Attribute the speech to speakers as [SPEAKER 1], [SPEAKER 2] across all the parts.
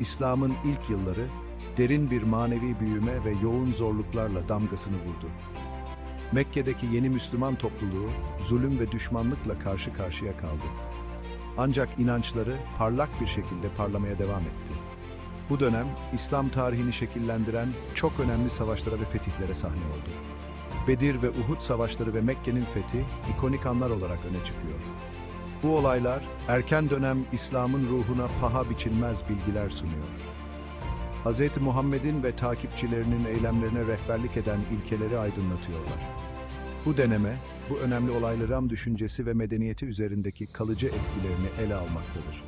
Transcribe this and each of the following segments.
[SPEAKER 1] İslam'ın ilk yılları derin bir manevi büyüme ve yoğun zorluklarla damgasını vurdu. Mekke'deki yeni Müslüman topluluğu zulüm ve düşmanlıkla karşı karşıya kaldı. Ancak inançları parlak bir şekilde parlamaya devam etti. Bu dönem İslam tarihini şekillendiren çok önemli savaşlara ve fetihlere sahne oldu. Bedir ve Uhud savaşları ve Mekke'nin fethi ikonik anlar olarak öne çıkıyor. Bu olaylar erken dönem İslam'ın ruhuna paha biçilmez bilgiler sunuyor. Hz. Muhammed'in ve takipçilerinin eylemlerine rehberlik eden ilkeleri aydınlatıyorlar. Bu deneme, bu önemli olayları Ram düşüncesi ve medeniyeti üzerindeki kalıcı etkilerini ele almaktadır.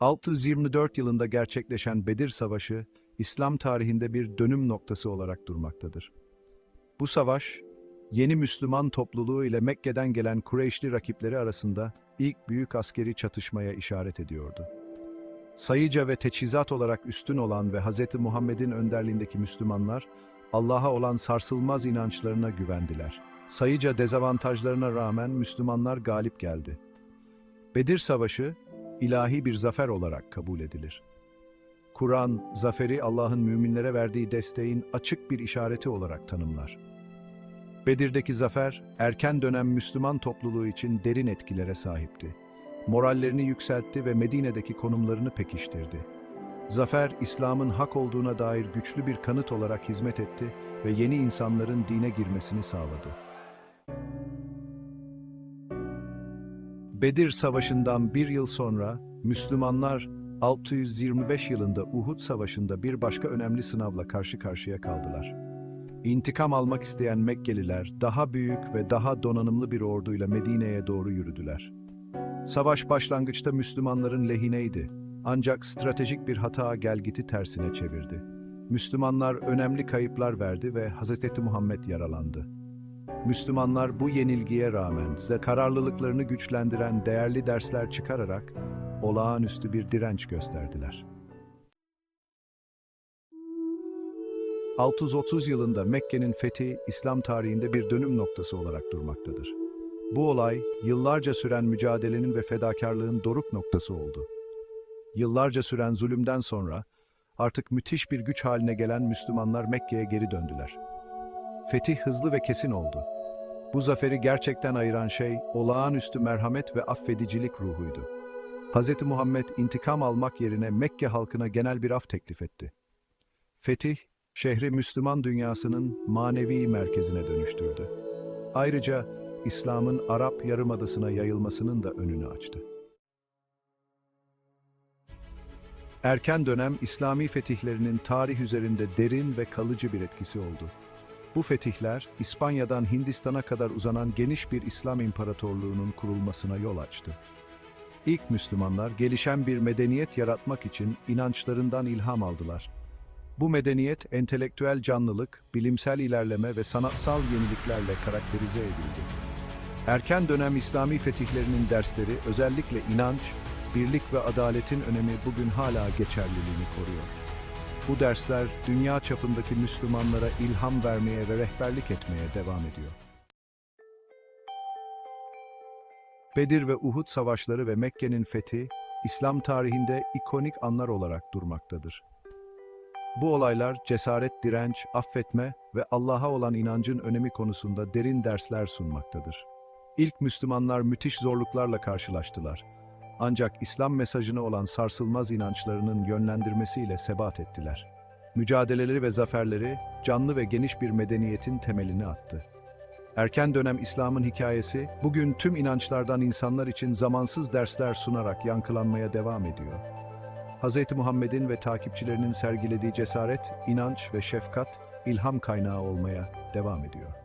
[SPEAKER 1] 624 yılında gerçekleşen Bedir Savaşı, İslam tarihinde bir dönüm noktası olarak durmaktadır. Bu savaş, yeni Müslüman topluluğu ile Mekke'den gelen Kureyşli rakipleri arasında ilk büyük askeri çatışmaya işaret ediyordu. Sayıca ve teçhizat olarak üstün olan ve Hz. Muhammed'in önderliğindeki Müslümanlar, Allah'a olan sarsılmaz inançlarına güvendiler. Sayıca dezavantajlarına rağmen Müslümanlar galip geldi. Bedir Savaşı, ilahi bir zafer olarak kabul edilir. Kur'an, zaferi Allah'ın müminlere verdiği desteğin açık bir işareti olarak tanımlar. Bedir'deki zafer, erken dönem Müslüman topluluğu için derin etkilere sahipti. Morallerini yükseltti ve Medine'deki konumlarını pekiştirdi. Zafer, İslam'ın hak olduğuna dair güçlü bir kanıt olarak hizmet etti ve yeni insanların dine girmesini sağladı. Bedir Savaşı'ndan bir yıl sonra Müslümanlar 625 yılında Uhud Savaşı'nda bir başka önemli sınavla karşı karşıya kaldılar. İntikam almak isteyen Mekkeliler daha büyük ve daha donanımlı bir orduyla Medine'ye doğru yürüdüler. Savaş başlangıçta Müslümanların lehineydi. Ancak stratejik bir hata gelgiti tersine çevirdi. Müslümanlar önemli kayıplar verdi ve Hz. Muhammed yaralandı. Müslümanlar bu yenilgiye rağmen size kararlılıklarını güçlendiren değerli dersler çıkararak olağanüstü bir direnç gösterdiler. 630 yılında Mekke'nin fethi İslam tarihinde bir dönüm noktası olarak durmaktadır. Bu olay yıllarca süren mücadelenin ve fedakarlığın doruk noktası oldu. Yıllarca süren zulümden sonra artık müthiş bir güç haline gelen Müslümanlar Mekke'ye geri döndüler. Fetih hızlı ve kesin oldu. Bu zaferi gerçekten ayıran şey olağanüstü merhamet ve affedicilik ruhuydu. Hz. Muhammed intikam almak yerine Mekke halkına genel bir af teklif etti. Fetih, şehri Müslüman dünyasının manevi merkezine dönüştürdü. Ayrıca İslam'ın Arap Yarımadası'na yayılmasının da önünü açtı. Erken dönem İslami fetihlerinin tarih üzerinde derin ve kalıcı bir etkisi oldu. Bu fetihler, İspanya'dan Hindistan'a kadar uzanan geniş bir İslam imparatorluğunun kurulmasına yol açtı. İlk Müslümanlar gelişen bir medeniyet yaratmak için inançlarından ilham aldılar. Bu medeniyet entelektüel canlılık, bilimsel ilerleme ve sanatsal yeniliklerle karakterize edildi. Erken dönem İslami fetihlerinin dersleri özellikle inanç, birlik ve adaletin önemi bugün hala geçerliliğini koruyor. Bu dersler dünya çapındaki Müslümanlara ilham vermeye ve rehberlik etmeye devam ediyor. Bedir ve Uhud savaşları ve Mekke'nin fethi, İslam tarihinde ikonik anlar olarak durmaktadır. Bu olaylar cesaret, direnç, affetme ve Allah'a olan inancın önemi konusunda derin dersler sunmaktadır. İlk Müslümanlar müthiş zorluklarla karşılaştılar. Ancak İslam mesajına olan sarsılmaz inançlarının yönlendirmesiyle sebat ettiler. Mücadeleleri ve zaferleri canlı ve geniş bir medeniyetin temelini attı. Erken dönem İslam'ın hikayesi bugün tüm inançlardan insanlar için zamansız dersler sunarak yankılanmaya devam ediyor. Hz. Muhammed'in ve takipçilerinin sergilediği cesaret, inanç ve şefkat ilham kaynağı olmaya devam ediyor.